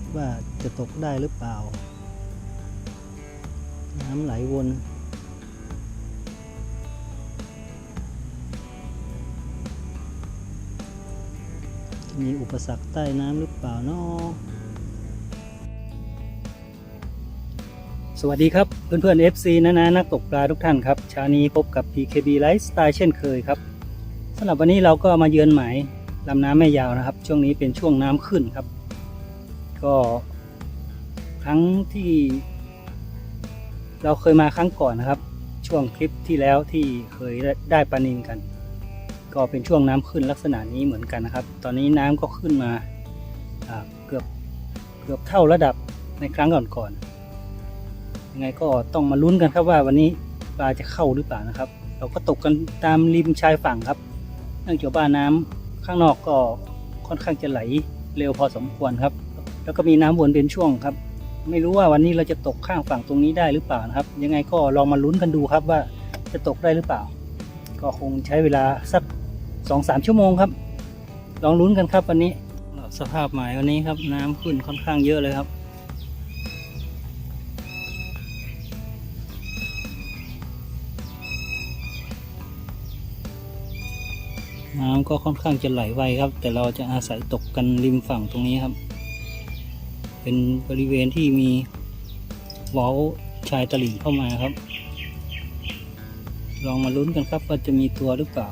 นก่อนครับว่าจะตกได้หรือเปล่า น้ำไหลวนมีอุปสรรคใต้น้ำหรือเปล่าเนาะสวัสดีครับ เพื่อนๆ FC นะนะนักตกปลาทุกท่านครับ ชานี้พบกับ PKB Lifestyle เช่นเคยครับสำหรับวันนี้เราก็มาเยือนหมายลำน้ำแม่ยาวนะครับ ช่วงนี้เป็นช่วงน้ำขึ้นครับ ก็ครั้งที่เราเคยมาครั้งก่อนนะครับ ช่วงคลิปที่แล้วที่เคยได้ปลานินกัน ก็เป็นช่วงน้ำขึ้นลักษณะนี้เหมือนกันนะครับ ตอนนี้น้ำก็ขึ้นมาเกือบเกือบเท่าระดับในครั้งก่อนๆยังไงก็ต้องมาลุ้นกันครับว่าวันนี้ปลาจะเข้าหรือเปล่านะครับ เราก็ตกกันตามริมชายฝั่งครับเนื่องจากว่าน้ำข้างนอกก็ค่อนข้างจะไหลเร็วพอสมควรครับ แล้วก็มีน้ำวนเป็นช่วงครับ ไม่รู้ว่าวันนี้เราจะตกข้างฝั่งตรงนี้ได้หรือเปล่านะครับ ยังไงก็ลองมาลุ้นกันดูครับว่าจะตกได้หรือเปล่า ก็คงใช้เวลาสักสองสามชั่วโมงครับ ลองลุ้นกันครับวันนี้สภาพหมายวันนี้ครับน้ำขึ้นค่อนข้างเยอะเลยครับน้ำก็ค่อนข้างจะไหลไวครับ แต่เราจะอาศัยตกกันริมฝั่งตรงนี้ครับ เป็นบริเวณที่มีเว้าชายตลิ่งเข้ามาครับ ลองมาลุ้นกันครับว่าจะมีตัวหรือเปล่า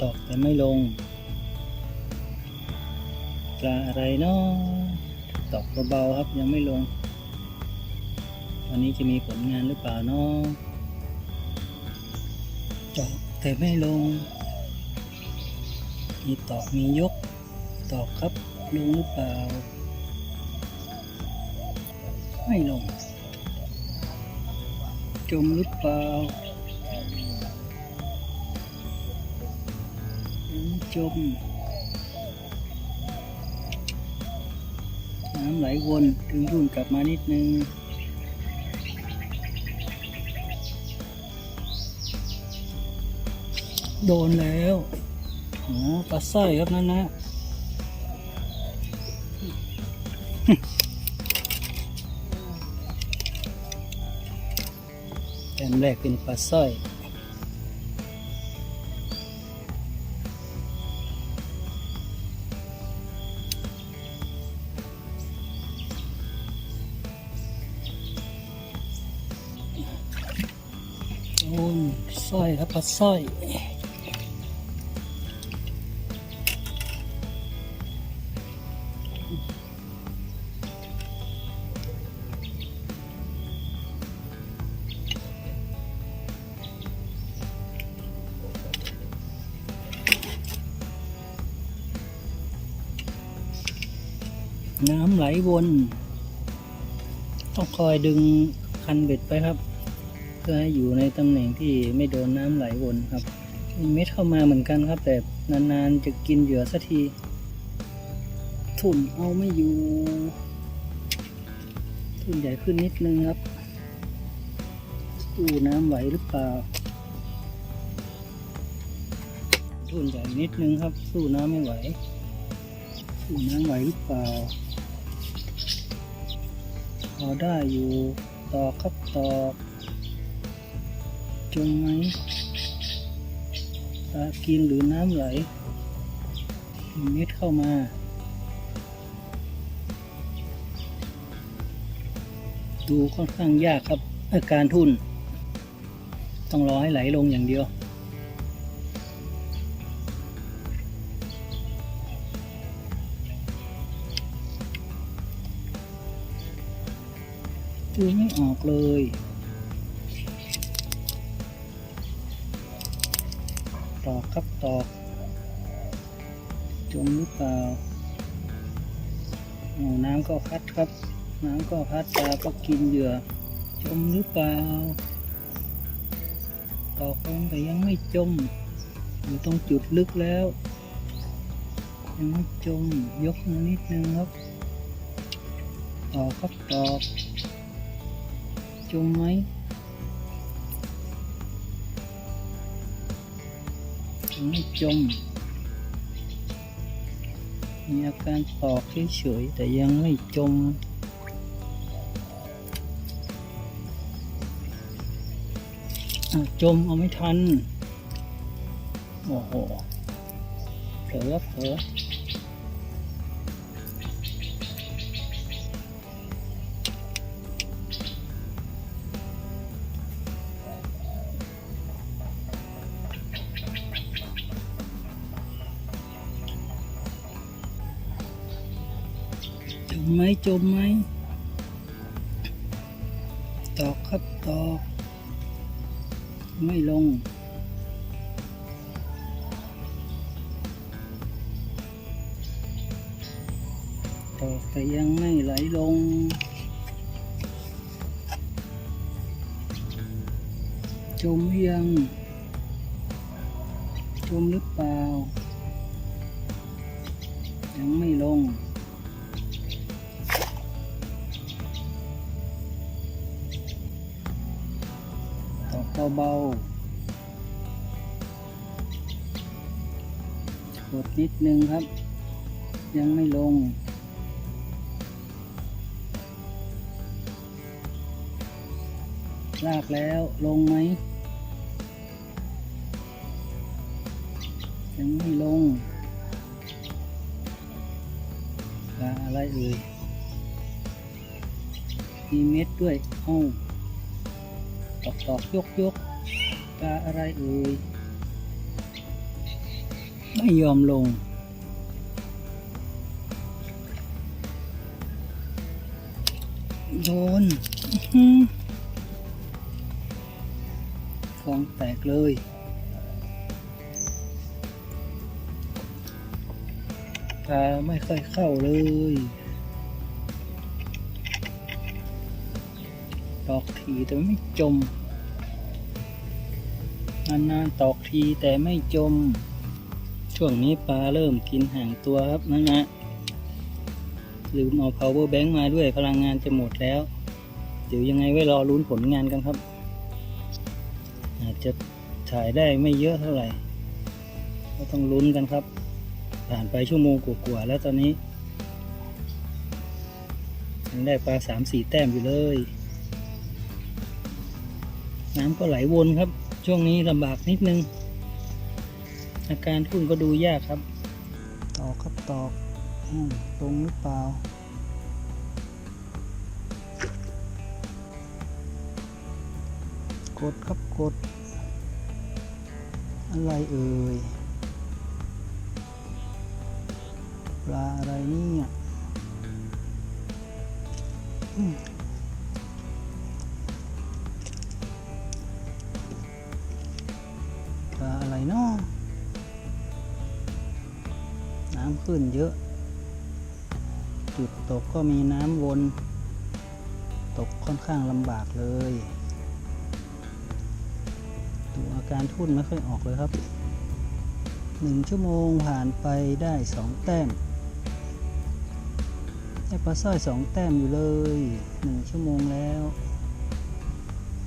ตอกแต่ไม่ลงปลาอะไรเนาะ ตอกเบาๆครับยังไม่ลง วันนี้จะมีผลงานหรือเปล่าเนาะตอกแต่ไม่ลง มีตอกมียกตอกครับลงหรือเปล่า ไม่ลง จมหรือเปล่าจม น้ำไหลวนถึงรุ่นกลับมานิดนึงโดนแล้วอ๋อปลาสร้อยครับนั่นนะแต้มแรกเป็นปลาส ร้อยโอ้ยสร้อยครับปลาสร้อยน้ำไหลวน ต้องคอยดึงคันเบ็ดไปครับ เพื่อให้อยู่ในตำแหน่งที่ไม่โดนน้ำไหลวนครับมีเม็ดเข้ามาเหมือนกันครับ แต่นานๆจะกินเหยื่อสักทีทุนเอาไม่อยู่ทุนใหญ่ขึ้นนิดนึงครับสู้น้ำไหวหรือเปล่าทุนใหญ่นิดนึงครับ สู้น้ำไม่ไหว สู้น้ำไหวหรือเปล่าพอได้อยู่ตอกครับตอก จมไหมปลากินหรือน้ำไหลมีเม็ดเข้ามา ดูค่อนข้างยากครับอาการทุ่น ต้องรอให้ไหลลงอย่างเดียวดูไม่ออกเลย ครับตอกจมหรือเปล่าน้ำก็พัดครับ น้ำก็พัดปลาก็กินเหยื่อ จมหรือเปล่าตอกลงแต่ยังไม่จมอยู่ตรงจุดลึกแล้วยังไม่จมยกมานิดนึงครับต่อครับต่อจมไหม ไม่จม มีอาการตอกเฉยๆแต่ยังไม่จมจมเอาไม่ทัน โอ้โหเผลอเผลอ ไหมจมไหมตอกครับตอก ไม่ลง ตอกแต่ยังไม่ไหลลง จมหรือยัง จมหรือเปล่า ยังไม่ลง เบาๆกดนิดนึงครับ ยังไม่ลง ลากแล้วลงไหม ยังไม่ลงอะไรเอ่ยมีเม็ดด้วย เอ้า ตอกตอกยกยกปลาอะไรเอ่ยไม่ยอมลงโดนอื้อหือฟองแตกเลยปลาไม่ค่อยเข้าเลย ตอกทีแต่ไม่จม นานๆตอกทีแต่ไม่จม ช่วงนี้ปลาเริ่มกินห่างตัวครับนะนะลืมเอา power bank มาด้วยพลังงานจะหมดแล้ว เดี๋ยวยังไงไว้รอลุ้นผลงานกันครับ อาจจะถ่ายได้ไม่เยอะเท่าไหร่ ก็ต้องลุ้นกันครับ ผ่านไปชั่วโมงกว่าๆแล้วตอนนี้ยังได้ปลาสามสี่แต้มอยู่เลย น้ำก็ไหลวนครับ ช่วงนี้ลำบากนิดนึง อาการทุ่นก็ดูยากครับ ตอกครับตอกตรงหรือเปล่ากดครับกด อะไรเอ่ยปลาอะไรเนี่ยำขึ้นเยอะ จุดตกก็มีน้ำวน ตกค่อนข้างลำบากเลยดูอาการทุ่นไม่ค่อยออกเลยครับหนึ่งชั่วโมงผ่านไปได้สองแต้มได้ปลาสร้อยสองแต้มอยู่เลยหนึ่งชั่วโมงแล้ว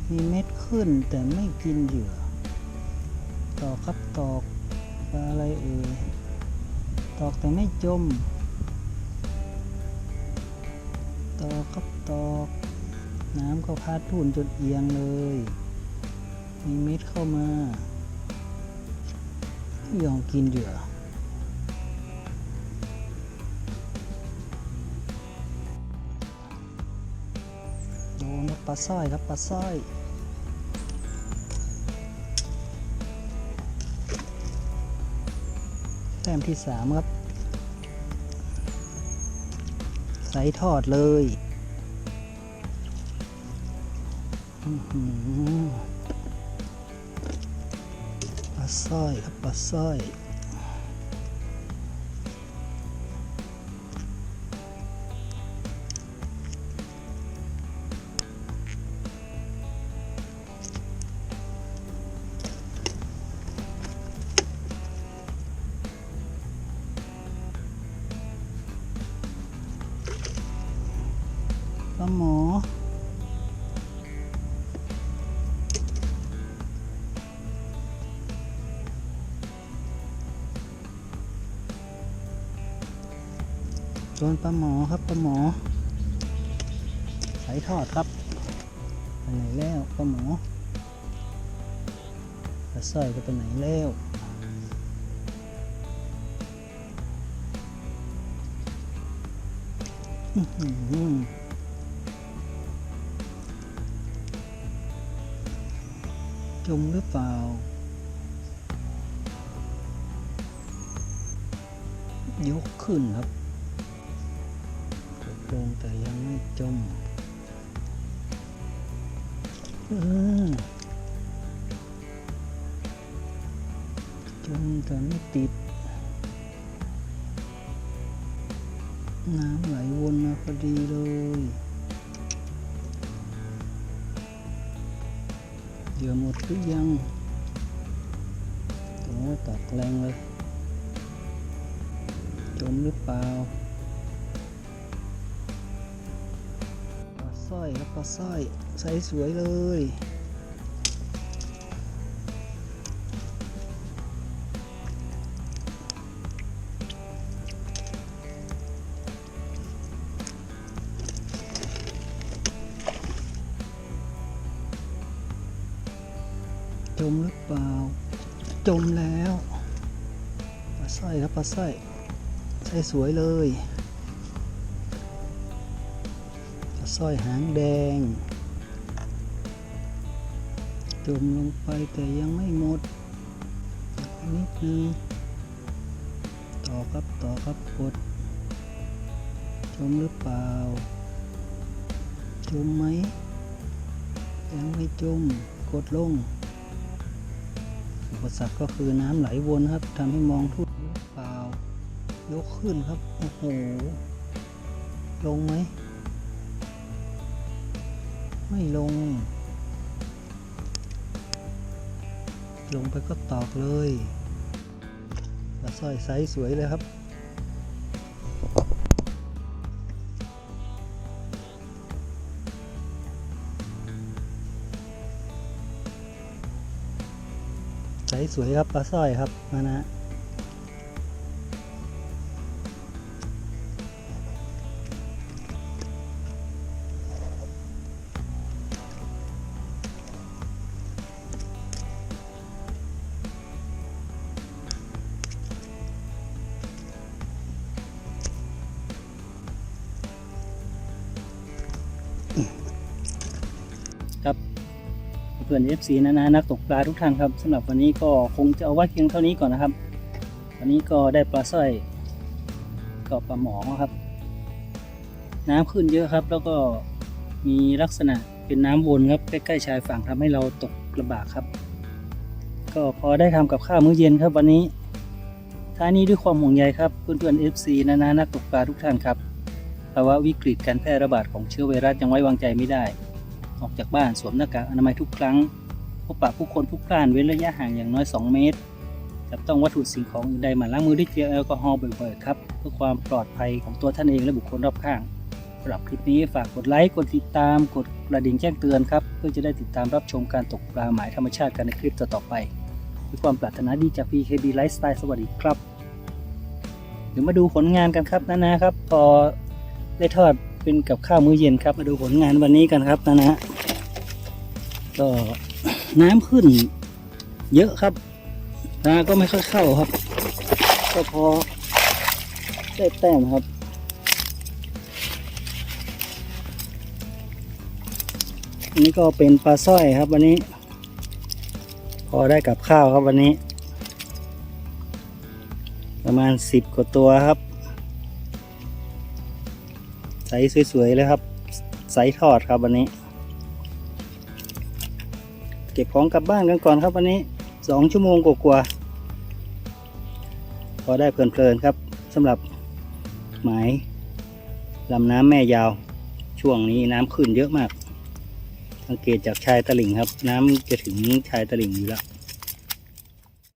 มีเม็ดขึ้นแต่ไม่กินเหยื่อตอกครับตอกปลาอะไรเอ่ย ตอกแต่ไม่จม ตอกครับตอก น้ำก็พัดทุ่นจนเอียงเลย มีเม็ดเข้ามาไม่ยอมกินเหยื่อโดนครับปลาสร้อยครับปลาสร้อย มที่สามครับ ใส่ทอดเลยอือหือปลาสร้อยครับปลาสร้อยาหมอ โดนปลาหมอครับปลาหมอ สายทอดครับไปไหนแล้วปลาหมอปลาสร้อยก็ไปไหนแล้วอื้อ จมหรือเปล่า ยกขึ้นครับลงแต่ยังไม่จม อืมจมแต่ไม่ติด น้ำไหลวนมาพอดีเลย เหยื่อหมดหรือยังโอ้ตักแรงเลย จมหรือเปล่าปลาสร้อยครับปลาสร้อยใสสวยเลย มหรือเปล่า จมแล้วปลาสร้อยครับปลาสร้อยใสสวยเลยปลาสร้อยหางแดง จมลงไปแต่ยังไม่หมดอีกนิดนึงต่อครับต่อครับกดจมหรือเปล่า จมไหมยังไม่จม กดลง อุปสรรคก็คือน้ำไหลวนครับทำให้มองทุ่นเปล่ายกขึ้นครับ โอ้โห ลงไหม ไม่ลง ลงไปก็ตอกเลยปลาสร้อยไซส์สวยเลยครับ สวยครับปลาสร้อยครับมานะ เพื่อน FC นะนะนักตกปลาทุกท่านครับสำหรับวันนี้ก็คงจะเอาไว้เพียงเท่านี้ก่อนนะครับ วันนี้ก็ได้ปลาสร้อยกับปลาหมอครับ น้ำขึ้นเยอะครับ แล้วก็มีลักษณะเป็นน้ำวนครับใกล้ๆชายฝั่งทำให้เราตกลำบากครับ ก็พอได้ทำกับข้าวมื้อเย็นครับวันนี้ท้ายนี้ด้วยความห่วงใยครับเพื่อนๆ FC นะนะนักตกปลาทุกท่านครับภาวะวิกฤตการแพร่ระบาดของเชื้อไวรัสยังไว้วางใจไม่ได้ ออกจากบ้านสวมหน้ากากอนามัยทุกครั้ง พบปะผู้คนผู้พล่านเว้นระยะห่างอย่างน้อย 2 เมตร จับต้องวัตถุสิ่งของอื่นใดมาล้างมือด้วยเจลแอลกอฮอล์บ่อยๆครับเพื่อความปลอดภัยของตัวท่านเองและบุคคลรอบข้างสำหรับคลิปนี้ฝากกดไลค์กดติดตามกดกระดิ่งแจ้งเตือนครับเพื่อจะได้ติดตามรับชมการตกปลาหมายธรรมชาติกันในคลิปต่อๆไปด้วยความปรารถนาดีจาก PKB Lifestyle สวัสดีครับเดี๋ยวมาดูผลงานกันครับนะนะครับ พอได้ทอดเป็นกับข้าวมื้อเย็นครับ มาดูผลงานวันนี้กันครับนะนะ ก็น้ำขึ้น เยอะครับปลาก็ไม่ค่อยเข้าครับ ก็พอได้แต้มครับอันนี้ก็เป็นปลาสร้อยครับ วันนี้ พอได้กับข้าวครับวันนี้ ประมาณสิบกว่าตัวครับใสสวยๆเลยครับใสทอดครับวันนี้ เก็บของกลับบ้านกันก่อนครับวันนี้สองชั่วโมงกว่าๆพอได้เพลินๆครับสำหรับหมายลำน้ำแม่ยาว ช่วงนี้น้ำขึ้นเยอะมากสังเกตจากชายตลิ่งครับ น้ำจะถึงชายตลิ่งอยู่แล้ว